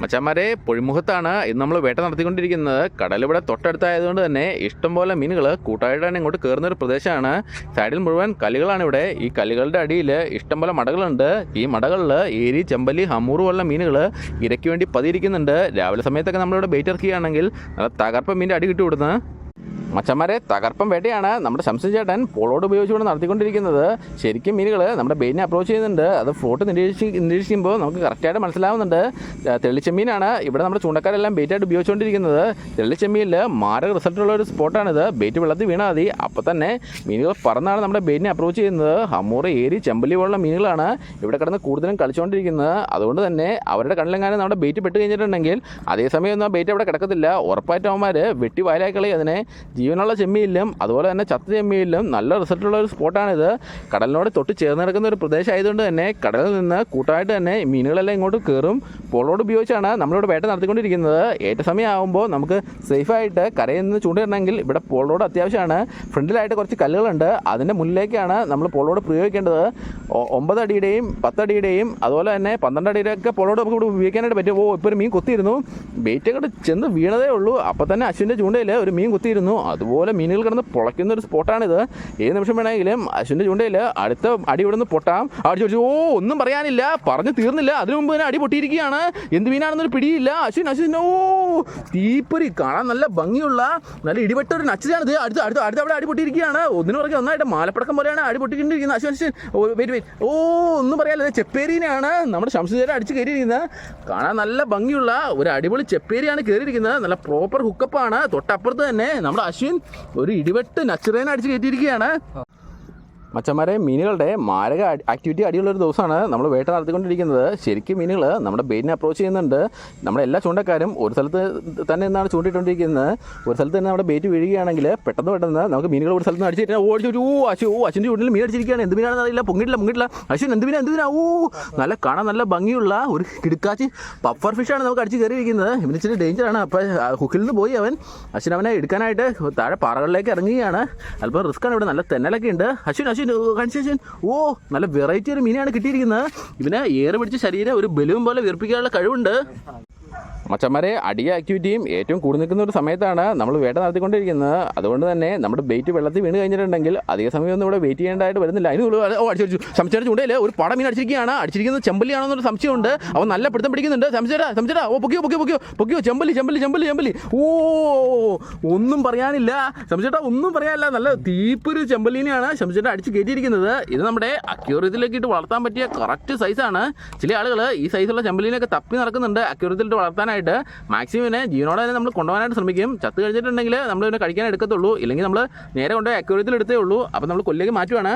മച്ചാന്മാരെ പൊഴിമുഖത്താണ് ഇന്ന് നമ്മൾ വേട്ട നടത്തിക്കൊണ്ടിരിക്കുന്നത്. കടലിവിടെ തൊട്ടടുത്തായതുകൊണ്ട് തന്നെ ഇഷ്ടംപോലെ മീനുകൾ കൂട്ടായിട്ടാണ് ഇങ്ങോട്ട് കയറുന്ന ഒരു പ്രദേശമാണ്. സൈഡിൽ മുഴുവൻ കല്ലുകളാണ് ഇവിടെ ഈ കല്ലുകളുടെ അടിയിൽ ഇഷ്ടംപോലെ മടകളുണ്ട്. ഈ മടകളിൽ ഏരി ചെമ്പല്ലി ഹമ്മൂറ് പോലുള്ള മീനുകൾ ഇരയ്ക്ക് വേണ്ടി പതിയിരിക്കുന്നുണ്ട്. രാവിലെ സമയത്തൊക്കെ നമ്മളിവിടെ ബെയ്റ്റ് ഇറക്കുകയാണെങ്കിൽ നല്ല തകർപ്പ മീന്റെ അടി കിട്ടി വിടുന്നത് മച്ചന്മാരെ തകർപ്പം വേട്ടയാണ് നമ്മുടെ ശംസൻ ചേട്ടൻ പോളോട് ഉപയോഗിച്ചുകൊണ്ട് നടത്തിക്കൊണ്ടിരിക്കുന്നത്. ശരിക്കും മീനുകൾ നമ്മുടെ ബെയിനെ അപ്രോച്ച് ചെയ്യുന്നുണ്ട്. അത് ഫ്ലോട്ട് നിരീക്ഷി നിരീക്ഷിക്കുമ്പോൾ നമുക്ക് കറക്റ്റായിട്ട് മനസ്സിലാവുന്നുണ്ട്. തെളിച്ചെമ്മീനാണ് ഇവിടെ നമ്മുടെ ചൂണ്ടക്കാരെല്ലാം ബെയിറ്റായിട്ട് ഉപയോഗിച്ചുകൊണ്ടിരിക്കുന്നത്. തെളിച്ചെമ്മീനിൽ മാരക റിസൾട്ടുള്ള ഒരു സ്പോട്ടാണിത് ബെയിറ്റ് വെള്ളത്തിൽ വീണാൽ മതി. അപ്പോൾ തന്നെ മീനുകൾ പറന്നാണ് നമ്മുടെ ബെയിനെ അപ്രോച്ച് ചെയ്യുന്നത്. ഹമ്മൂറ് ഏരി ചെമ്പലി പോലുള്ള മീനുകളാണ് ഇവിടെ കിടന്ന് കൂടുതലും കളിച്ചുകൊണ്ടിരിക്കുന്നത്. അതുകൊണ്ട് തന്നെ അവരുടെ കണ്ണിലെങ്ങാനും നമ്മുടെ ബെയിറ്റ് പെട്ട് കഴിഞ്ഞിട്ടുണ്ടെങ്കിൽ അതേസമയം ഒന്നും ആ ബെയിറ്റ് അവിടെ കിടക്കത്തില്ല. ഉറപ്പായിട്ടും അവന്മാർ വെട്ടി വായലാക്കളി കളി അതിനെ. ജീവനുള്ള ചെമ്മീനിലും അതുപോലെ തന്നെ ചത്ത ചെമ്മീനിലും നല്ല റിസൾട്ടുള്ള ഒരു സ്പോട്ടാണിത് കടലിനോട് തൊട്ട് ചേർന്ന് കിടക്കുന്ന ഒരു പ്രദേശമായതുകൊണ്ട് തന്നെ കടലിൽ നിന്ന് കൂട്ടമായിട്ട് തന്നെ മീനുകളെല്ലാം ഇങ്ങോട്ട് കയറും പോളോട് ഉപയോഗിച്ചാണ് നമ്മളിവിടെ വേട്ട നടത്തിക്കൊണ്ടിരിക്കുന്നത്. ഏറ്റ സമയമാകുമ്പോൾ നമുക്ക് സേഫായിട്ട് കരയിൽ നിന്ന് ചൂണ്ടിടണമെങ്കിൽ ഇവിടെ പോളോട് അത്യാവശ്യമാണ്. ഫ്രണ്ടിലായിട്ട് കുറച്ച് കല്ലുകളുണ്ട്. അതിന്റെ മുന്നിലേക്കാണ് നമ്മൾ പോളോട് പ്രയോഗിക്കേണ്ടത്. ഒമ്പത് അടിയുടെയും പത്തടിയുടെയും അതുപോലെ തന്നെ പന്ത്രണ്ട് അടിയുടെയൊക്കെ പോളോട് നമുക്ക് ഇവിടെ ഉപയോഗിക്കാനായിട്ട് പറ്റും. ഓ ഇപ്പോൾ ഒരു മീൻ കൊത്തിയിരുന്നു. ബെയ്റ്റ് അങ്ങോട്ട് ചെന്ന് വീണതേ ഉള്ളൂ. അപ്പോൾ തന്നെ അശ്വിന്റെ ചൂണ്ടയിൽ ഒരു മീൻ കുത്തിയിരുന്നു. അതുപോലെ മീനുകൾ കിടന്ന് പൊളയ്ക്കുന്ന ഒരു സ്പോട്ടാണിത്. ഏത് നിമിഷം വേണമെങ്കിലും അശ്വിന്റെ ചൂണ്ടയിൽ അടുത്ത അടി ഇവിടെ നിന്ന് പൊട്ടാം അടി ചോദിച്ചു ഓ ഒന്നും പറയാനില്ല. പറഞ്ഞു തീർന്നില്ല. അതിനു മുമ്പ് തന്നെ അടി പൊട്ടിയിരിക്കുകയാണ്. എന്ത് മീനാണെന്നൊരു പിടിയില്ല. അശ്വിൻ അശ്വിൻ ഓ തീപ്പൊരി. കാണാൻ നല്ല ഭംഗിയുള്ള നല്ല ഇടിപെട്ട ഒരു നച്ചതാണ് അടുത്ത് അടുത്ത് അടുത്ത് അവിടെ അടി പൊട്ടിയിരിക്കുകയാണ്. ഒന്നിനു പുറകെ ഒന്നായിട്ട് മാലപ്പടക്കം പോലെയാണ് അടി പൊട്ടിക്കൊണ്ടിരിക്കുന്നത്. അശ്വിൻ അശ്വിൻ വെയിറ്റ് വെയിറ്റ് ഓ ഒന്നും പറയാല്ല ചെപ്പേരീനെയാണ് നമ്മുടെ ശംസുചേരം അടിച്ച് കയറിയിരിക്കുന്നത്. കാണാൻ നല്ല ഭംഗിയുള്ള ഒരു അടിപൊളി ചെപ്പേരിയാണ് കയറിയിരിക്കുന്നത്. നല്ല പ്രോപ്പർ ഹുക്കപ്പാണ് തൊട്ടപ്പുറത്ത് തന്നെ നമ്മുടെ അശ്വിൻ ഒരു ഇടിവെട്ട് നച്ചുറേനെ അടിച്ച് കയറ്റിയിരിക്കുകയാണ്. മച്ചന്മാരെ മീനുകളുടെ മാരക ആക്ടിവിറ്റി അടിയുള്ള ഒരു ദിവസമാണ് നമ്മൾ വേട്ട നടത്തിക്കൊണ്ടിരിക്കുന്നത്. ശരിക്കും മീനുകൾ നമ്മുടെ ബെയിനെ അപ്രോച്ച് ചെയ്യുന്നുണ്ട്. നമ്മുടെ എല്ലാ ചൂണ്ടക്കാരും ഒരു സ്ഥലത്ത് തന്നെ നിന്നാണ് ചൂണ്ടിട്ടുകൊണ്ടിരിക്കുന്നത് ഒരു സ്ഥലത്ത് തന്നെ നമ്മുടെ ബെയ്റ്റ് വീഴുകയാണെങ്കിൽ പെട്ടെന്ന് പെട്ടെന്ന് നമുക്ക് മീനുകൾ ഒരു സ്ഥലത്ത് അടിച്ചിട്ട് ഓടിച്ചു ഓ അശു ഓ അശ്വിന്റെ ചൂണ്ടിൽ മീൻ അടിച്ചിരിക്കുകയാണ്. എന്ത് മീനാണെന്ന് അറിയില്ല. പൊങ്ങിട്ടില്ല പൊങ്ങിട്ടില്ല. അശ്വിൻ എന്ത് മീനാ എന്ത് മീനാ ഓ നല്ല കാണാൻ നല്ല ഭംഗിയുള്ള ഒരു കിടുക്കാച്ചി പഫർ ഫിഷാണ് നമുക്ക് അടിച്ച് കയറിയിരിക്കുന്നത്. ഇവന് ഇച്ചിരി ഡേഞ്ചറാണ് അപ്പോൾ ഹുക്കിൽ നിന്ന് പോയി അവൻ. അശ്വിൻ അവനെ എടുക്കാനായിട്ട് താഴെ പാറകളിലേക്ക് ഇറങ്ങുകയാണ്. അല്പം റിസ്ക്കാണ് ഇവിടെ. നല്ല തെന്നലൊക്കെ ഉണ്ട്. അശ്വിൻ അശ്വിൻ ഓ, കാണിച്ച് ഓ നല്ല വെറൈറ്റി ഒരു മീനാണ് കിട്ടിയിരിക്കുന്നത്. ഇവന് ഏറെ പിടിച്ച ശരീരം ഒരു ബലൂൺ പോലെ വീർപ്പിക്കാനുള്ള കഴിവുണ്ട്. മച്ചന്മാരെ അടിയ ആക്ടിവിറ്റിയും ഏറ്റവും കൂടി നിൽക്കുന്ന ഒരു സമയത്താണ് നമ്മൾ വേട്ട നടത്തിക്കൊണ്ടിരിക്കുന്നത്. അതുകൊണ്ട് തന്നെ നമ്മുടെ ബെയ്റ്റ് വെള്ളത്തിൽ വീണ് കഴിഞ്ഞിട്ടുണ്ടെങ്കിൽ അധിക സമയമൊന്നും ഇവിടെ വെയിറ്റ് ചെയ്യേണ്ടതായിട്ട് വരുന്നില്ല. അതിന് അടിച്ചു സംശയം ചൂണ്ടയിൽ ഒരു പടം മീൻ അടിച്ചിരിക്കുകയാണ്. അടിച്ചിരിക്കുന്നത് ചെമ്പല്ലിയാണോ എന്നൊരു സംശയമുണ്ട്. അവൻ നല്ല പിടുത്തം പിടിക്കുന്നുണ്ട്. സംശയടാ സംശയടാ ഓ പൊക്കിയോ പൊക്കിയോ പൊക്കിയോ പൊക്കിയോ ചെമ്പലി ചെമ്പലി ചെമ്പലി ചെമ്പലി ഓ ഒന്നും പറയാനില്ല. സംശയട്ടാ ഒന്നും പറയാനില്ല. നല്ല തീപ്പൊരു ചെമ്പല്ലിനെയാണ് സംശയട്ടാ അടിച്ച് കയറ്റിയിരിക്കുന്നത്. ഇത് നമ്മുടെ അക്യൂറിയത്തിലേക്ക് ഇട്ട് വളർത്താൻ പറ്റിയ കറക്റ്റ് സൈസാണ് ചില ആളുകൾ ഈ സൈസുള്ള ചെമ്പല്ലിനെയൊക്കെ തപ്പി നടക്കുന്നുണ്ട്. അക്യൂറിയത്തിലിട്ട് വളർത്താനായിട്ട് മാക്സിമം ഇതിനെ ജീവനോടെ തന്നെ നമ്മൾ കൊണ്ടുപോകാനായിട്ട് ശ്രമിക്കും. ചത്ത് കഴിഞ്ഞിട്ടുണ്ടെങ്കിൽ നമ്മൾ ഇതിനെ കഴിക്കാൻ എടുക്കത്തുള്ളൂ. ഇല്ലെങ്കിൽ നമ്മൾ നേരെ കൊണ്ടുപോയി അക്യൂറിയത്തിൽ എടുത്തേ ഉള്ളൂ. അപ്പോൾ നമ്മൾ കൊല്ലേക്ക് മാറ്റുവാണ്.